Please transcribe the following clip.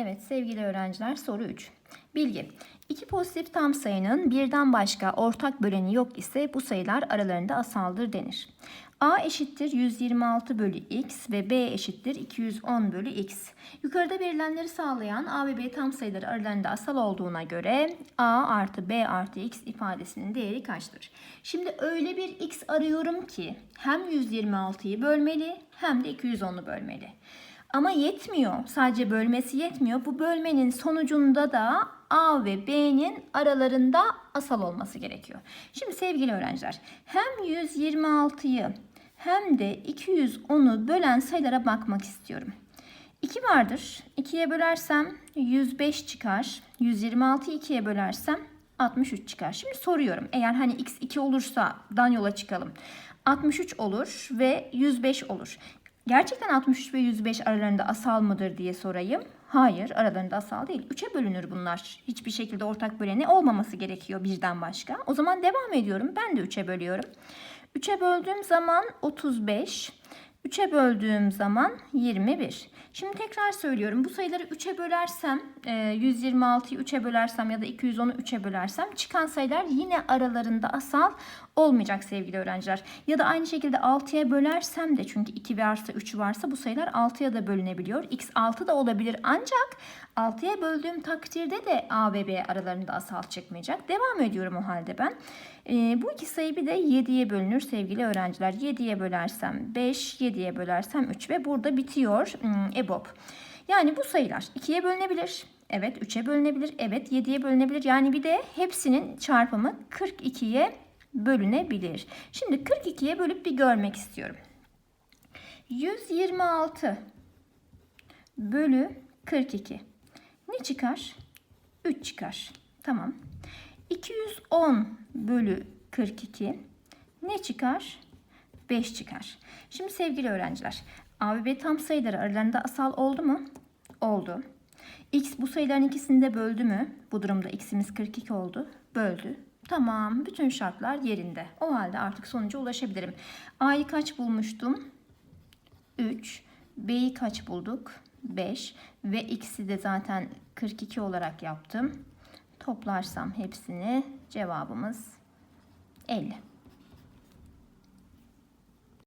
Evet sevgili öğrenciler soru 3. Bilgi. İki pozitif tam sayının birden başka ortak böleni yok ise bu sayılar aralarında asaldır denir. A eşittir 126 bölü x ve B eşittir 210 bölü x. Yukarıda verilenleri sağlayan A ve B tam sayıları aralarında asal olduğuna göre A artı B artı x ifadesinin değeri kaçtır? Şimdi öyle bir x arıyorum ki hem 126'yı bölmeli hem de 210'u bölmeli. Ama yetmiyor. Sadece bölmesi yetmiyor. Bu bölmenin sonucunda da A ve B'nin aralarında asal olması gerekiyor. Şimdi sevgili öğrenciler hem 126'yı hem de 210'u bölen sayılara bakmak istiyorum. 2 vardır. 2'ye bölersem 105 çıkar. 126'yı 2'ye bölersem 63 çıkar. Şimdi soruyorum. Eğer hani x 2 olursa dan yola çıkalım. 63 olur ve 105 olur. Gerçekten 63 ve 105 aralarında asal mıdır diye sorayım. Hayır aralarında asal değil. 3'e bölünür bunlar. Hiçbir şekilde ortak böleni olmaması gerekiyor birden başka. O zaman devam ediyorum. Ben de 3'e bölüyorum. 3'e böldüğüm zaman 35. 3'e böldüğüm zaman 21. Şimdi tekrar söylüyorum. Bu sayıları 3'e bölersem, e, 126'yı 3'e bölersem ya da 210'u 3'e bölersem çıkan sayılar yine aralarında asal olmayacak sevgili öğrenciler. Ya da aynı şekilde 6'ya bölersem de çünkü 2 varsa 3 varsa bu sayılar 6'ya da bölünebiliyor. X 6 da olabilir ancak 6'ya böldüğüm takdirde de A ve B aralarında asal çıkmayacak. Devam ediyorum o halde ben. E, bu iki sayı bir de 7'ye bölünür sevgili öğrenciler. 7'ye bölersem 5, 7'ye bölersem 3 ve burada bitiyor hmm, EBOB. Yani bu sayılar 2'ye bölünebilir. Evet 3'e bölünebilir. Evet 7'ye bölünebilir. Yani bir de hepsinin çarpımı 42'ye bölünebilir. Şimdi 42'ye bölüp bir görmek istiyorum. 126 bölü 42. Ne çıkar? 3 çıkar. Tamam. 210 bölü 42 ne çıkar? 5 çıkar. Şimdi sevgili öğrenciler, A ve B tam sayıları aralarında asal oldu mu? Oldu. X bu sayıların ikisini de böldü mü? Bu durumda x'imiz 42 oldu. Böldü. Tamam, bütün şartlar yerinde. O halde artık sonuca ulaşabilirim. A'yı kaç bulmuştum? 3. B'yi kaç bulduk? 5. Ve x'i de zaten 42 olarak yaptım. Toplarsam hepsini cevabımız 50.